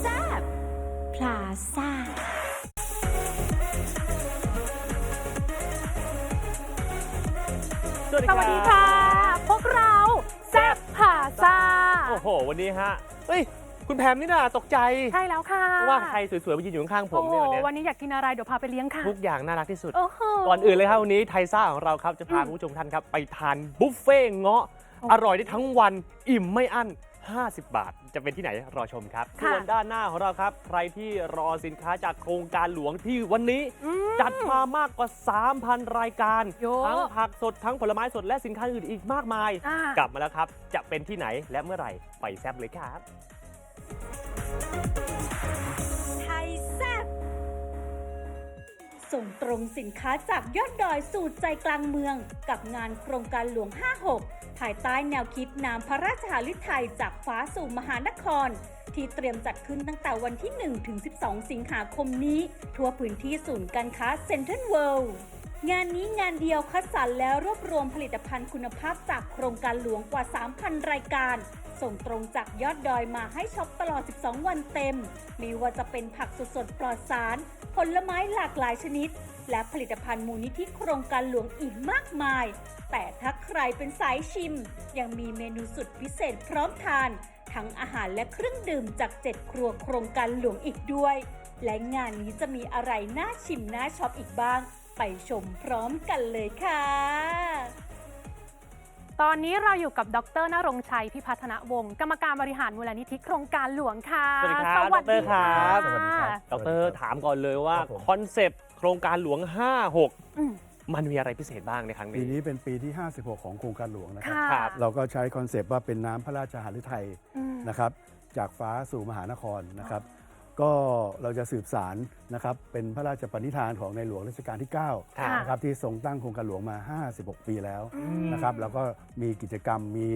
แซบพลาซ่าสวัสดีสวัสดีค่ะ อ้โห วันนี้ฮะเฮ้ย คุณแพมนี่น่าตกใจใช่แล้วค่ะเพราะว่าใครสวยๆมายืนอยู่ข้างๆผมโอ้โหเนี่ยวันวันเนี้ยนี้อยากกินอะไรเดี๋ยวพาไปเลี้ยงค่ะทุกอย่างน่ารักที่สุด โอ้โห ก่อนอื่นเลยครับวันนี้ไทยซ่าของเราครับจะพาอืมคุณผู้ชมท่านครับ ไปทานบุฟเฟ่ต์เงาะ โอ้อร่อยได้ทั้งวันอิ่มไม่อั้น 50 บาท จะเป็นที่ไหนรอชมครับค่ะ ส่วนด้านหน้าของเราครับ ใครที่รอสินค้าจากโครงการหลวงที่วันนี้ อืม จัดมามากกว่า 3,000 รายการเยอะทั้งผักสดทั้งผลไม้สดและสินค้าอื่นอีกมากมาย อะกลับมาแล้วครับ จะเป็นที่ไหนและเมื่อไหร่ ไปแซบเลยครับ ส่งตรงสินค้าจากยอดดอยสู่ใจกลางเมือง กับงานโครงการหลวง 56 ภายใต้แนวคิดนามพระราชหฤทัยจากฟ้าสู่มหานคร ที่เตรียมจัดขึ้นตั้งแต่วันที่ 1 ถึง 12 สิงหาคมนี้ ทั่วพื้นที่ศูนย์การค้าเซ็นทรัลเวิลด์ งานนี้งานเดียวคัดสรรและรวบรวมผลิตภัณฑ์คุณภาพจากโครงการหลวงกว่า 3,000 รายการ ส่งตรงจากยอดดอยมาให้ช็อปตลอด 12 วันเต็มไม่ว่าจะเป็นผักสดๆปลอดสาร ผลไม้หลากหลายชนิด และผลิตภัณฑ์มูลนิธิโครงการหลวงอีกมากมาย แต่ถ้าใครเป็นสายชิม ยังมีเมนูสุดพิเศษพร้อมทาน ทั้งอาหารและเครื่องดื่มจาก7ครัวโครงการหลวงอีกด้วย และงานนี้จะมีอะไรน่าชิมน่าช็อปอีกบ้าง ไปชมพร้อมกันเลยค่ะ ตอนนี้เราอยู่กับดรนรงค์ชัยพิพัฒนวงศ์กรรมการบริหารมูลนิธิโครงการหลวงค่ะสวัสดีครับสวัสดีดรครับค่ะสวัสดีครับ ดรถามก่อนเลยว่าครับผม คอนเซปต์โครงการหลวง56อืมมันมีอะไรพิเศษบ้างในครั้งปีนี้ นี้เป็นปีที่ 56 ของโครงการหลวงนะครับ ค่ะครับเราก็ใช้คอนเซปต์ว่าเป็นน้ำพระราชหฤทัยอืม นะครับ จากฟ้าสู่มหานครนะครับ ก็เราจะสืบสารนะครับเป็นพระราชปณิธานของในหลวงรัชกาลที่ค่ะ9นะครับที่ทรงตั้งโครงการหลวงมา 56 ปีแล้วอืมนะครับแล้วก็มีกิจกรรมมี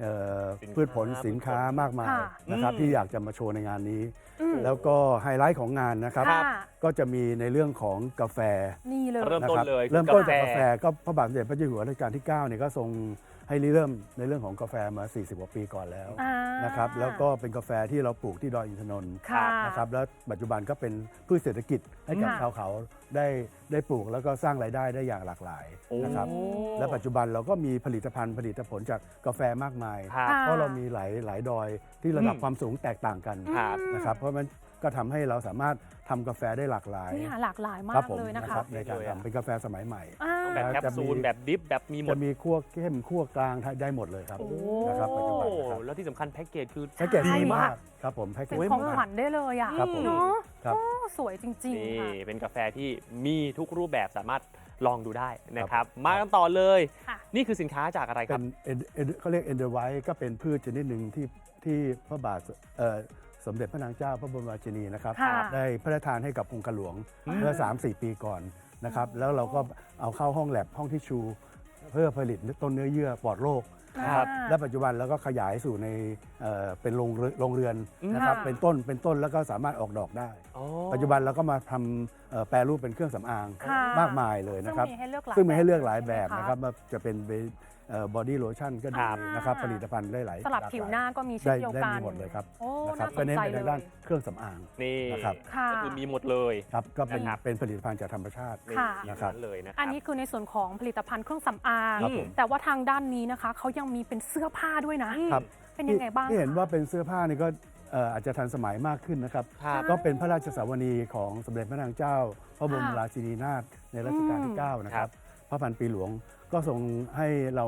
เอ่อสินค้าพืชผลสินค้ามากมายค่ะ นะครับอืม ที่อยากจะมาโชว์ในงานนี้ อืมแล้วก็ไฮไลท์ของงานนะครับค่ะก็จะมีในเรื่องของกาแฟนี่เลย เริ่มต้นนะครับเลยเริ่มต้นกาจากแฟ กาแฟก็พระบาทสมเด็จพระเจ้าอยู่หัวรัชกาลที่9เนี่ยก็ทรง ให้ริเริ่มในเรื่องของกาแฟมา 40กว่าปีก่อนแล้วอ่า นะครับแล้วก็เป็นกาแฟที่เราปลูกที่ดอยอินทนนท์ค่ะนะครับแล้วปัจจุบันก็เป็นพืชเศรษฐกิจให้กับค่ะ ชาวเขาได้ได้ปลูกแล้วก็สร้างรายได้ได้อย่างหลากหลายนะครับโอ้และปัจจุบันเราก็มีผลิตภัณฑ์ผลิตผลจากกาแฟมากมาย ครับค่ะเพราะเรามีหลายหลายดอยที่ระดับอืม ความสูงแตกต่างกันครับ นะครับ เพราะมันก็ทำให้เราสามารถทำกาแฟได้หลากหลายนี่หลากหลายมาครับกผมเลยนะนะคะครับในการทำเป็นกาแฟสมัยใหม่ อ่า แบบแคปจะมีซูลแบบดิฟแบบมีหมจะดมีคั่วเข้มคั่วกลางได้หมดเลยครับโอ้ นะครับปัจจุบันโอ้นะครับแล้วที่สำคัญแพ็กเกจคือ แพ็กเกจใช่ดีมากครับผมแพ็กเกเป็จนดีของมาขวักญได้เลยอะครับผมเนาะครับ โอ้สวยจริงนี่ๆค่ะ เป็นกาแฟที่มีทุกรูปแบบสามารถลองดูได้นะครับครับมากันต่อเลย ค่ะ นี่คือสินค้าจากอะไรคเป็รับนเอ็นเอ็นเขาเรียกเอนเดอร์ไวก็เป็นพืชชนิดหนึ่งที่ที่พระบาทเอ่อสมเด็จพระนางเจ้าพระบรมราชินีนะครับ ค่ะได้พระราชทานให้กับองค์การหลวงอืม เมื่อ 3-4 ปีก่อนนะครับ แล้วเราก็เอาเข้าห้องแลบห้องที่ชู เพื่อผลิตต้นเนื้อเยื่อปลอดโรค ครับอ่าและปัจจุบันเราก็ขยายสู่ในเอ่อเป็นโรงเรือนโรงเรือนอืมนะครับค่ะ เป็นต้นเป็นต้นแล้วก็สามารถออกดอกได้ อ๋อ ปัจจุบันเราก็มาทำเอ่อแปรรูปเป็นเครื่องสำอางค่ะมากมายเลยนะครับ ซึ่งมีให้เลือกหลายซึ่งมีให้เลือกหลายแบบใช่ไมนะครับว่าจะเป็นบอดี้โลชั่นก็ดีครับ นะครับผลิตภัณฑ์ได้หลายสลับผิวหน้าก็มีเช่ได้นเดียวได้กันมีหมดเลยครับโอ้นะครับน่าสก็นเน้นใจไปเลทางด้านย เครื่องสำอาง นี่นะครับ ค่ะก็คือมีหมดเลย ครับก็เป็นนะครับ เป็นผลิตภัณฑ์จากธรรมชาติ นี่ค่ะที่นะครับนั้นเลยนะครัอันนี้คือในส่วนของผลิตภัณฑ์เครื่องสำอาง ครับผม แต่ว่าทางด้านนี้นะคะเขายังมีเป็นเสื้อผ้าด้วยนะ ครับ เป็นยังไงบ้างที่เห็นคะ ว่าเป็นเสื้อผ้านี่ก็เอ่ออาจจะทันสมัยมากขึ้นนะครับ ครับ ก็เป็นพระราชสาวนีของสมเด็จพระนางเจ้า พระบรมค่ะ ราชินีนาถในรัชกาลที่อืม9นะครับ พระพันปีหลวงก็ทรงให้เรา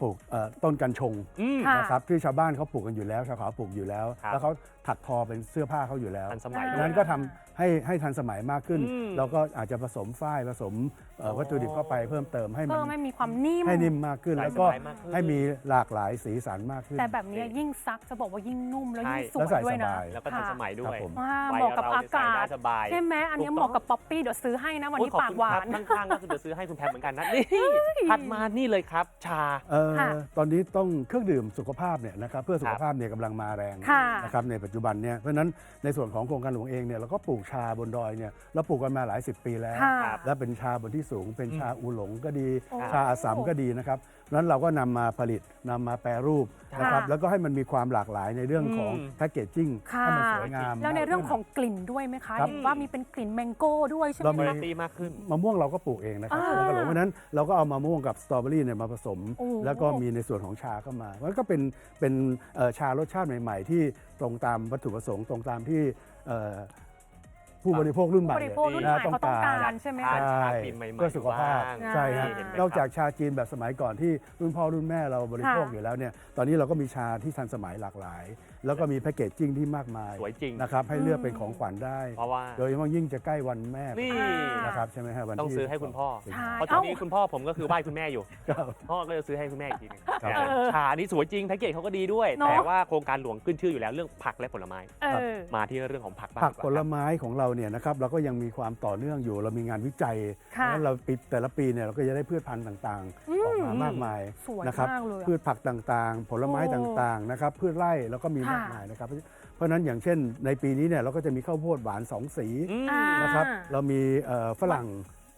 ปลูกเอ่อต้นกัญชงอืม ค่ะ นะครับที่ชาวบ้านเขาปลูกกันอยู่แล้วชาวเขาปลูกอยู่แล้ว ครับ แล้วเขาถักทอเป็นเสื้อผ้าเขาอยู่แล้ว ทันสมัยอ่าด้วยนั้นก็ทำ ให้ให้ทันสมัยมากขึ้น อืม เราก็อาจจะผสมฝ้ายผสมเอ่ออ๋อวัตถุดิบเข้าไปเพิ่มเติมให้มัเพิ่นมให้มีความนิ่ม ให้นิ่มมากขึ้นหลายแล้วก็สไตล์มากขึ้น ให้มีหลากหลายสีสันมากขึ้น แต่แบบนี้ยิ่งซักจะบอกว่ายิ่งนุ่มแล้วยิ่งใช่สวแล้วใส่ยด้วยนะสบายแล้วก็ทันสมัยด้ครัวบยผมว้าวัยเหมาะกับเราอาเนี่ยใส่กาได้ศสบายใช่ไหมอันนี้ถูกเหมาะต้องกับป๊อปปี้เดี๋ยวซื้อให้นะวันนี้โอ้ยขอบปากคุณหวาครับนข้างๆก็คือจะซื้อให้คุณแพมเหมือนกันนะนี่ถัดมานี่เลยครับ ชาเออ่อค่ะตอนนี้ต้องเครื่องดื่มสุขภาพเนี่ยนะครับเพื่อสุขครับภาพเนี่ยกำลังมาแรงค่ะนะครับในปัจจุบันเนี่ยเพราะฉะนั้นในส่วนของโครงการหลวงเองเนี่ยเราก็ปลูกชาบนดอยเนี่ยเราปลูกกันมาหลายสิบปีแล้ว ค่ะครับและเป็นชาบนที่สูง เป็นชาอูหลงก็ดี โอ้ชาอาสัมก็ดีนะครับนั้นเราก็นำมาผลิตนำมาแปรรูปค่ะนะครับแล้วก็ให้มันมีความหลากหลายในเรื่องของอืม แพคเกจจิ้งค่ะ ให้มันสวยงามแล้วในเรื่องมากขขึ้องกลิ่นด้วยไหมคะครับ เห็นว่ามีเป็นกลิ่นแมงโก้ด้วยใช่ไหมเรามีคุณคะ ภาพมากขึ้น มะม่วงเราก็ปลูกเองนะครับอ่าโครงการหลวงเพราะฉะนั้นเราก็เอามะม่วงกับสตรอเบอรี่เนี่ยมาผสม โอ้ แล้วก็มีในส่วนของชาเข้ามามันก็เป็นเป็นเอ่อชารสชาติใหม่ ๆ ที่ตรงตามวัตถุประสงค์ตรงตามที่เอ่อ ผู้บริโภครุ่นใหม่ผู้บริโภครุ่นใหม่ะเขาต้องการใช่ไหมทาคะนใช่ชาจีนใหม่ๆเพื่อสุขภาพบ้างใช่ครับเห็ไหมนอกจากชาจีนแบบสมัยก่อนที่รุ่นพ่อรุ่นแม่เราบริโภคค่ะอยู่แล้วเนี่ยตอนนี้เราก็มีชาที่ทันสมัยหลากหลาย แล้วก็มีแพคเกจจิ้งที่มากมายสวยจริง นะครับให้เลือกเป็นของขวัญได้ เพราะว่า โดยเฉพาะยิ่งจะใกล้วันแม่นี่นะครับใช่ไหมฮะวันต้องที่ซื้อให้คุณพ่อ ใช่เพราะตอนนี้คุณพ่อผมก็คือไหว้คุณแม่อยู่ ครับ พ่อก็จะซื้อให้คุณแม่อีกทีหนึงครับ นะชานี่สวยจริงแพ็กเกจเขาก็ดีด้วย เนอะ แต่ว่าโครงการหลวงขึ้นชื่ออยู่แล้วเรื่องผักและผลไม้ เออ มาที่เรื่องของผักบ้างผักดีว่าผลไม้ของเราเนี่ยนะครับเราก็ยังมีความต่อเนื่องอยู่ เรามีงานวิจัยค่ะแล้วเราปีแต่ละปีเนี่ยเราก็จะได้พืชพันธุ์ต่างอืๆมออกมามากมายสวยนะครับมากเลยอะ พืชผักต่างๆ ผลไม้โอ้ต่างๆนะครับพืชไร่แล้วก็มีค่ะมากมายนะครับ เพราะฉะนั้นอย่างเช่นในปีนี้เนี่ยเราก็จะมีข้าวโพดหวานสองสีอืมอ่านะครับ เรามีเอ่อฝรั่ง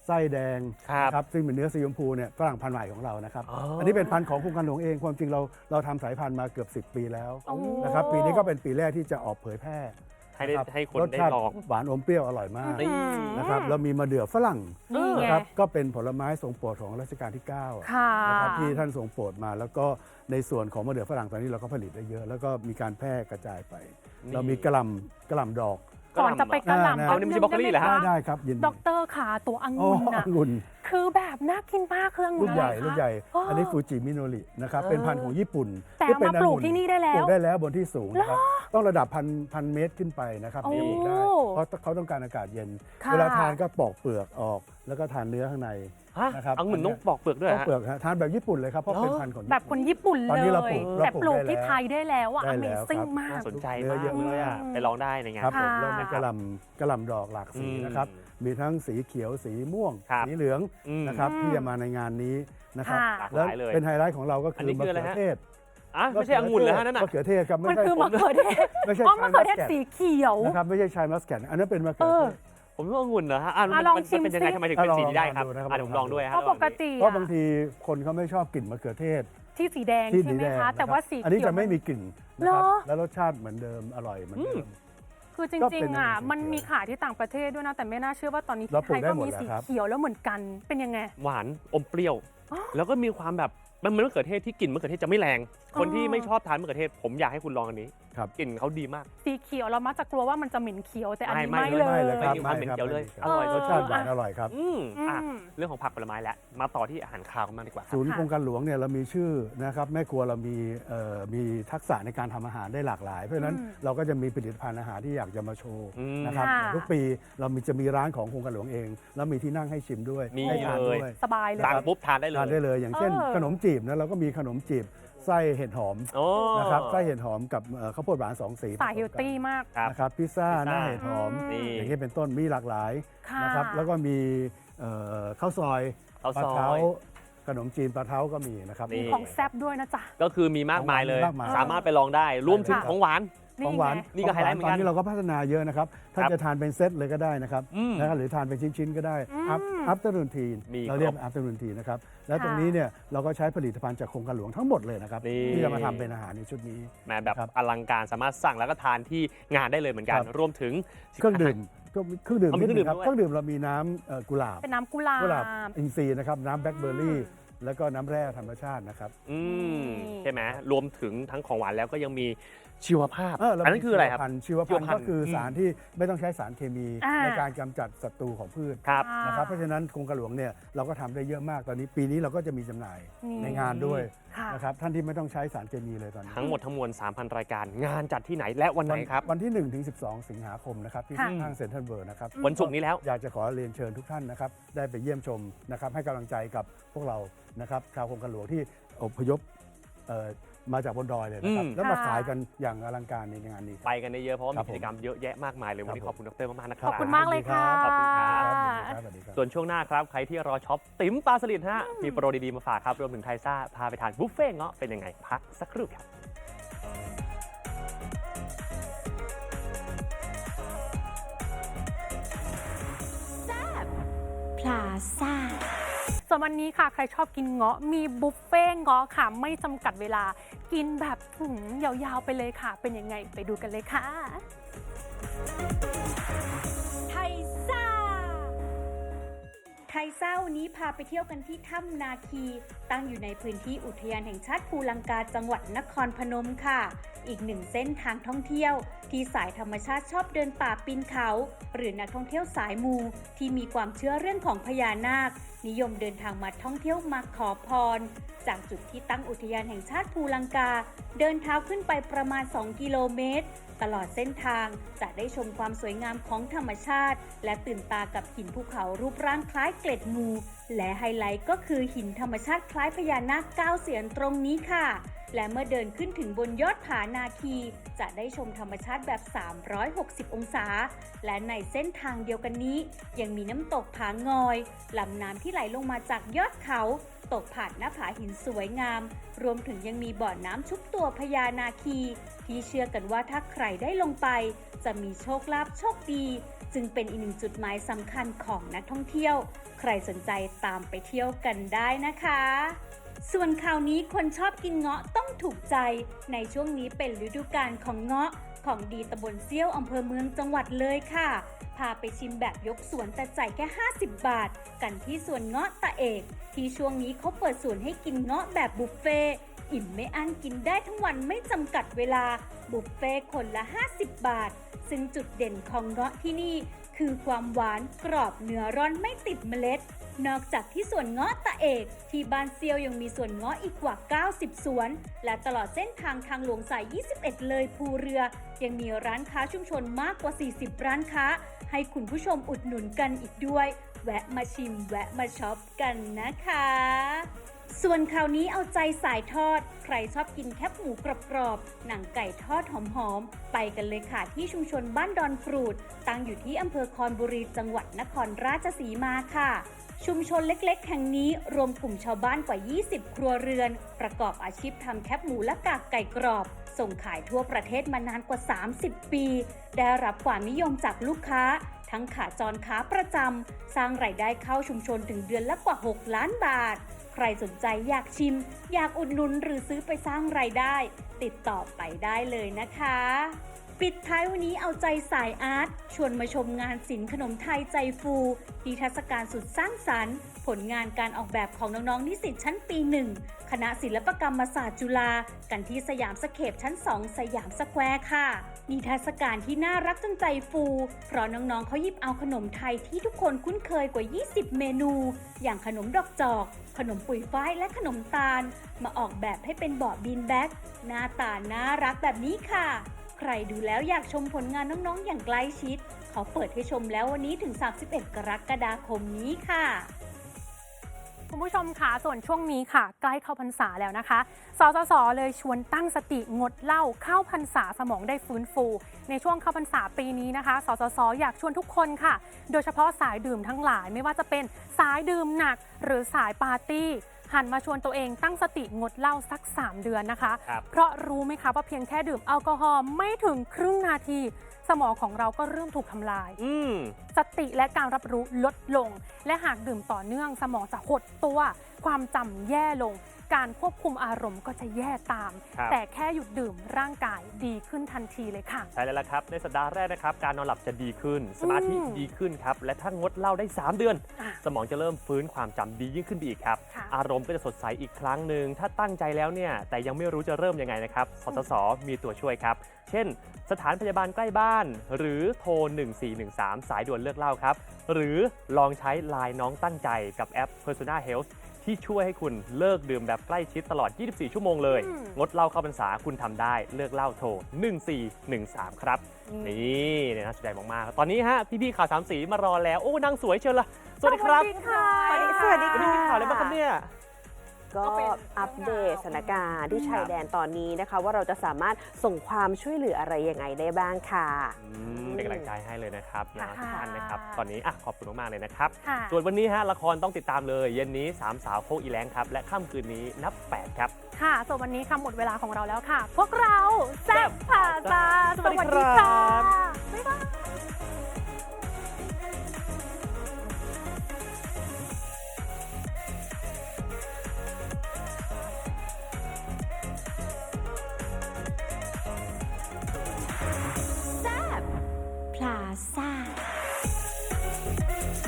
ไส้แดงครับนะครับซึ่งเป็นเนื้อสีชมพูเนี่ยฝรั่งพันธุ์ใหม่ของเรานะครับอ๋ออัอันนี้เป็นพันธุ์ของโครงการหลวงเอง ความจริงเราเราทำสายพันธุ์มาเกือบ 10 ปีแล้วโอ้นะครับ ปีนี้ก็เป็นปีแรกที่จะออกเผยแพร่ ให้ได้ะรับให้คนรสได้ชาติลอง หวานอมเปรี้ยวอร่อยมากนี่ นะครับเรามีมะเดื่อฝรั่งนี่ไง นะครับก็เป็นผลไม้ทรงโปรดของรัชกาลที่9ค่ะ นะครับที่ท่านทรงโปรดมา แล้วก็ในส่วนของมะเดื่อฝรั่งตอนนี้เราก็ผลิตได้เยอะ แล้วก็มีการแพร่กระจายไป นี่ เรามีกระหล่ำกระหล่ำดอก ก่อนจะไปกระหล่ำเอานี่ไม่ใช่บรอกโคลี่เหรอฮะ ได้ได้ครับยินดีด็อกเตอร์ขาตัวองุ่โอ้นน่ะ องุ่น คือแบบน่ากินมากเครื่องลูกใหญ่อะไรคะลูกใหญ่อ๋ออัอันนี้ฟูจิมิโนรินะครับเออเป็นพันธุ์ของญี่ปุ่นแต่ที่เอาเป็มาปลูกองุ่ที่นี่ได้แล้ปลูวกได้แล้วบนที่สูงนะครับต้องระดับพันพันเมตรขึ้นไปนะครับโอ้ถึงจะปลูกได้เพราะเขาต้องการอากาศเย็นค่ะเวลาทานก็ปอกเปลือกออก แล้วก็ทานเนื้อข้างในฮะนะครับเอาเหมือนต้องปอกเปลือกด้วยปอกฮะเปลือกฮะทานแบบญี่ปุ่นเลยครับเพราะเหรอเป็นพันธุ์ของญี่แบปุ่นบคนญี่ปุ่นตอนเลนี้เรายปลูกเราแต่ปลูกปลูกได้ที่แล้วไทยได้แล้วอะได้แล้วครับ Amazing มากน่าสนใจเนื้อมากเยอะเลยอะมากไปลองได้ในงานครับผมค่ะแล้วมีกระหล่ำกระหล่ำดอกหลากสีอืมนะครับ มีทั้งสีเขียวสีม่วง ครับสีเหลืองอืม นะครับอืมที่จะมาในงานนี้นะครับค่ะ หลากหแล้วลายเลยเป็นไฮไลท์ของเราก็อัคืนอนี้มะคืออะไรเขือฮะ เทศอะไม่ใช่องุ่นเหรอฮะนั่นน่ะ มะเขือเทศครับมันไม่ใช่คือมะเขือเทศไม่ใช่อ๋อมะเขือเทศชายมัสแกสีเขียว นะครับไม่ใช่ชายมัสแกนอันนั้นเป็นมะเขืเอออ เทศ ผมว่าองุ่นเหรอฮะอะมันอะลองมันชิมเป็นยังไงสิ ทำไมถึงเป็นอะลองสีนี้ได้ครับลองดูนะครับ อะเดี๋ยวผมลองด้วยฮะเพราะปกติเพราะบางทีคนเขาไม่ชอบกลิ่นมะเขือเทศ ที่สีแดงที่ใช่สีไหมแดงคะนแต่ว่าสีอันนี้เขียวจะไม่มีกลิ่นนะครับเหรอ แล้วรสชาติเหมือนเดิมอร่อยเหมือนเดิม คือจก็ริเป็งนๆอะสีเขียวมันมีขายที่ต่างประเทศด้วยนะแต่ไม่น่าเชื่อว่าตอนนี้เราที่ปไทลูกได้ยก็หมดมีแล้วสีครับเขียวแล้วเหมือนกันเป็นยังไง หวานอมเปรี้ยวอ๋อแล้วก็มีความแบบมันเหมือนมะเขือเทศที่กลิ่นมะเขือเทศจะไม่แรง คนที่อ๋อไม่ชอบทานมะเขือเทศผมอยากให้คุณลองอันนี้ครับ กลิ่นเขาดีมาก สีเขียวเรามักจะกลัวว่ามันจะเหม็นเขียวแต่อันนี้ไม่ไม่ไม่เลไม่ยเลยครับไม่มีความเหม็นเขียวเลยไม่มีครับอร่อยรสชาติหวานอร่อยครับ อืมอะอืม เรื่องของผักผลไม้แล้วมาต่อที่อาหารคาวกันบ้างดีกว่าครับ ศูนย์ค่ะ โครงการหลวงเนี่ยเรามีชื่อนะครับแม่ครัวเรามีเอ่อมีทักษะในการทำอาหารได้หลากหลาย เพราะฉะนั้นอืมเราก็จะมีผลิตภัณฑ์อาหารที่อยากจะมาโชว์อืม นะครับค่ะ ทุกปีเรามีจะมีร้านของโครงการหลวงเอง แล้วมีที่นั่งให้ชิมด้วยมีให้ทานเลยด้วย สบายเลย สั่งปุ๊บทานได้เลยทานได้เลยอย่างเช่น เออขนมจีบนะเราก็มีขนมจีบ ไส้เห็ดหอมโอ้ นะครับไส้เห็ดหอมกับเอ่อข้าวโพดหวานสองสีสายเฮลตี้มาก ครับ นะครับพิซซ่าพิซซ่า หน้าเห็ดหอม นี่ อย่างนี้เป็นต้นมีหลากหลายค่ะนะครับแล้วก็มีเอ่อข้าวซอยข้าวปลาซอเท้ายขนมจีนปลาเท้าก็มีนะครับ นี่ ของแซบด้วยนะจ๊ะ ก็คือมีมากมายเลยมากมายสามารถไปลองได้รวมถึงค่ะของหวาน ของหวานไงนี่ก็ไฮไลท์เหมือนกันตอนนี้เราก็พัฒนาเยอะนะครับท่านครับจะทานเป็นเซตเลยก็ได้นะครับอืมนะครับหรือทานเป็นชิ้นๆก็ได้อืมอัพอัพเตอร์นูนทีมีเราเรียกครบอัพเตอร์นูนทีนะครับแล้วตรงค่ะนี้เนี่ยเราก็ใช้ผลิตภัณฑ์จากโครงการหลวงทั้งหมดเลยนะครับนี่ ที่จะมาทำเป็นอาหารในชุดนี้ แหมแบบครับอลังการสามารถสั่งแล้วก็ทานที่งานได้เลยเหมือนกันครับ รวมถึง เครื่องดื่มก็มีเครื่องดื่มเอามีนิดนึงครับเครื่องดื่มด้วยเครื่องดื่มเรามีน้ำเอ่อกุหลาบเป็นน้ำกุหลากุหลาบบอินทรีย์นะครับน้ำแบล็คเบอร์รี่อืม แล้วก็น้ำแร่ธรรมชาตินะครับ อืมนี่ใช่ไหมรวมถึงทั้งของหวานแล้วก็ยังมีชีวภาพเเราอันนั้นคืออะไรครับ ชีวพันธุ์ชีวพันชีวพันธุ์ธุ์ก็คืออมสารที่ไม่ต้องใช้สารเคมีอ่า ในการกำจัดศัตรูของพืชครับอ่านะครับ เพราะฉะนั้นโครงการหลวงเนี่ยเราก็ทำได้เยอะมากตอนนี้ ปีนี้เราก็จะมีจำหน่ายนี่ในงานด้วยค่ะ นะครับท่านที่ไม่ต้องใช้สารเคมีเลยตอนนี้ทั้งหมดทั้งมวล 3,000 รายการ งานจัดที่ไหนและวันไหนครับ วันที่1ถึง12 สิงหาคมนะครับที่ค่ะ ห้างเซ็นทรัลเวิร์นะครับ วันศุกร์นี้แล้ว อยากจะขอเรียนเชิญทุกท่านนะครับ ได้ไปเยี่ยมชมนะครับ ให้กำลังใจกับพวกเรานะครับชาวโครงการหลวงที่อพยพเอ่อมาจากบนดอยเลยนะครับ อืม แล้วมาค่ะ ขายกันอย่างอลังการในงานนี้ ไปกันได้เยอะเพราะว่าครัมีบผมกิจกรรมเยอะแยะมากมายเลยวันนี้คขรับอบคุณดรมากๆนะคขรัอบคุณมากเลยค่ะ ขอบคุณครับครับสวัสดีครับ ส่วนช่วงหน้าครับ ใครที่รอช็อปติ๋มปลาสลิดฮะ มีโปรดีๆมาฝากครับ รวมถึงไทซ่า พาไปทานบุฟเฟ่ต์เงาะเป็นยังไง พักสักครู่ครับพลาซ่า ส่วนวันนี้ค่ะใครชอบกินเงาะมีบุฟเฟ่เงาะค่ะ ไม่จำกัดเวลา กินแบบหืมยาวๆไปเลยค่ะ เป็นยังไงไปดูกันเลยค่ะ ไทยซ่านี้พาไปเที่ยวกันที่ถ้ำนาคี ตั้งอยู่ในพื้นที่อุทยานแห่งชาติภูลังกาจังหวัดนครพนมค่ะ อีกหนึ่งเส้นทางท่องเที่ยว ที่สายธรรมชาติชอบเดินป่าปีนเขา หรือนักท่องเที่ยวสายมู ที่มีความเชื่อเรื่องของพญานาค นิยมเดินทางมาท่องเที่ยวมาขอพร จากจุดที่ตั้งอุทยานแห่งชาติภูลังกาเดินเท้าขึ้นไปประมาณ 2 กิโลเมตร ตลอดเส้นทางจะได้ชมความสวยงามของธรรมชาติ และตื่นตากับหินภูเขารูปร่างคล้ายเกล็ดงู และไฮไลท์ก็คือหินธรรมชาติคล้ายพญานาคเก้าเสียนตรงนี้ค่ะ และเมื่อเดินขึ้นถึงบนยอดผานาคี จะได้ชมธรรมชาติแบบ 360 องศา และในเส้นทางเดียวกันนี้ ยังมีน้ำตกผางอยลำน้ำที่ไหลลงมาจากยอดเขา ตกผ่านหน้าผาหินสวยงาม รวมถึงยังมีบ่อน้ำชุบตัวพญานาคี ที่เชื่อกันว่าถ้าใครได้ลงไป จะมีโชคลาภโชคดี จึงเป็นอีกหนึ่งจุดหมายสำคัญของนักท่องเที่ยว ใครสนใจตามไปเที่ยวกันได้นะคะ ส่วนข่าวนี้คนชอบกินเงาะต้องถูกใจ ในช่วงนี้เป็นฤดูกาลของเงาะ ของดีตำบลเซี่ยวอำเภอเมืองจังหวัดเลยค่ะ พาไปชิมแบบยกสวนแต่จ่ายแค่ 50 บาท กันที่สวนเงาะตะเอก ที่ช่วงนี้เขาเปิดสวนให้กินเงาะแบบบุฟเฟ่อิ่มไม่อั้นกินได้ทั้งวันไม่จำกัดเวลา บุฟเฟ่คนละ 50 บาท ซึ่งจุดเด่นของเงาะที่นี่ คือความหวานกรอบเนื้อร่อนไม่ติดเมล็ด นอกจากที่สวนเงาะตะเอก ที่บ้านเซียวยังมีสวนเงาะอีกกว่า 90 สวน และตลอดเส้นทางทางหลวงสาย 21 เลยภูเรือ ยังมีร้านค้าชุมชนมากกว่า 40 ร้านค้า ให้คุณผู้ชมอุดหนุนกันอีกด้วย แวะมาชิม แวะมาช็อปกันนะคะ ส่วนคราวนี้เอาใจสายทอด ใครชอบกินแคบหมูกรอบๆ หนังไก่ทอดหอมๆ ไปกันเลยค่ะที่ชุมชนบ้านดอนกรูด ตั้งอยู่ที่อำเภอคอนบุรีจังหวัดนครราชสีมาค่ะ ชุมชนเล็กๆ แห่งนี้รวมกลุ่มชาวบ้านกว่า 20 ครัวเรือน ประกอบอาชีพทำแคบหมูและกากไก่กรอบ ส่งขายทั่วประเทศมานานกว่า 30 ปี ได้รับความนิยมจากลูกค้า ทั้งขาจรค้าประจำ สร้างรายได้เข้าชุมชนถึงเดือนละกว่า 6 ล้านบาท ใครสนใจอยากชิม อยากอุดหนุนหรือซื้อไปสร้างรายได้ ติดต่อไปได้เลยนะคะ ปิดท้ายวันนี้เอาใจสายอาร์ตชวนมาชมงานศิลป์ขนมไทยใจฟูนิทรรศการสุดสร้างสรรค์ ผลงานการออกแบบของน้องๆนิสิตชั้นปีหนึ่งคณะศิลปกรรมศาสตร์จุฬากันที่สยามสเคปชั้น 2 สยามสแควร์ค่ะ นิทรรศการที่น่ารักจนใจฟู เพราะน้องๆเขาหยิบเอาขนมไทยที่ทุกคนคุ้นเคยกว่า 20 เมนู อย่างขนมดอกจอก ขนมปุ๋ยฝ้ายและขนมตาล มาออกแบบให้เป็นเบาะบีนแบ็กหน้าตาน่ารักแบบนี้ค่ะ ใครดูแล้วอยากชมผลงานน้องๆ อย่างใกล้ชิด เขาเปิดให้ชมแล้ววันนี้ถึง 31 กรกฎาคมนี้ค่ะคุณผู้ชมค่ะส่วนช่วงนี้ค่ะ ใกล้เข้าพรรษาแล้วนะคะ สสส เลยชวนตั้งสติงดเหล้าเข้าพรรษาสมองได้ฟื้นฟู ในช่วงเข้าพรรษาปีนี้นะคะ สสส อยากชวนทุกคนค่ะ โดยเฉพาะสายดื่มทั้งหลายไม่ว่าจะเป็นสายดื่มหนักหรือสายปาร์ตี้ หันมาชวนตัวเองตั้งสติงดเหล้าสัก 3 เดือนนะคะ ครับ เพราะรู้ไหมคะว่าเพียงแค่ดื่มแอลกอฮอล์ไม่ถึงครึ่งนาที สมองของเราก็เริ่มถูกทำลาย อืม สติและการรับรู้ลดลง และหากดื่มต่อเนื่องสมองจะหดตัว ความจำแย่ลง การควบคุมอารมณ์ก็จะแย่ตาม ครับแต่แค่หยุดดื่มร่างกายดีขึ้นทันทีเลยค่ะ ใช่แล้วล่ะครับในสัปดาห์แรกนะครับการนอนหลับจะดีขึ้น สมาธิอืมดีขึ้นครับและถ้างดเหล้าได้ 3 เดือน อะสมองจะเริ่มฟื้นความจำดียิ่งขึ้นไปอีกครับ ค่ะ อารมณ์ก็จะสดใสอีกครั้งหนึ่งถ้าตั้งใจแล้วเนี่ยแต่ยังไม่รู้จะเริ่มยังไงนะครับสสสมีตัวช่วยครับ เช่น สถานพยาบาลใกล้บ้าน หรือโทร 1413 สายด่วนเลือกเหล้าครับ หรือลองใช้ไลน์น้องตั้งใจกับแอป Persona Health ที่ช่วยให้คุณเลิกดื่มแบบใกล้ชิดตลอด 24 ชั่วโมงเลยอืมงดเหล้าเข้าพรรษาคุณทำได้เลิกเหล้าโทร 1413 ครับ นี่เนี่ยน่าสนใจมากๆตอนนี้ฮะพี่ๆข่าวสามสีมารอแล้ว โอ้นางสวยเชียวละสวัสดีครับสวัสดีค่ะสวัสดีวันนี้มีข่าวอะไรบ้างครับเนี่ย ก็ก็เป็นอัปเดตสถานการณ์ที่ชายแดนตอนนี้นะคะ ว่าเราจะสามารถส่งความช่วยเหลืออะไรยังไงได้บ้างค่ะ อืมเป็นกำลังใจให้เลยนะครับนะค่ะทุกท่านนะครับ ตอนนี้อะขอบคุณมากๆเลยนะครับ ค่ะ ส่วนวันนี้ฮะละครต้องติดตามเลย เย็นนี้สามสาวโคกอีแรงครับ และค่ำคืนนี้นับ 8 ครับ ค่ะส่วนวันนี้ค่ะหมดเวลาของเราแล้วค่ะ พวกเราแซ่บผ่าซ่า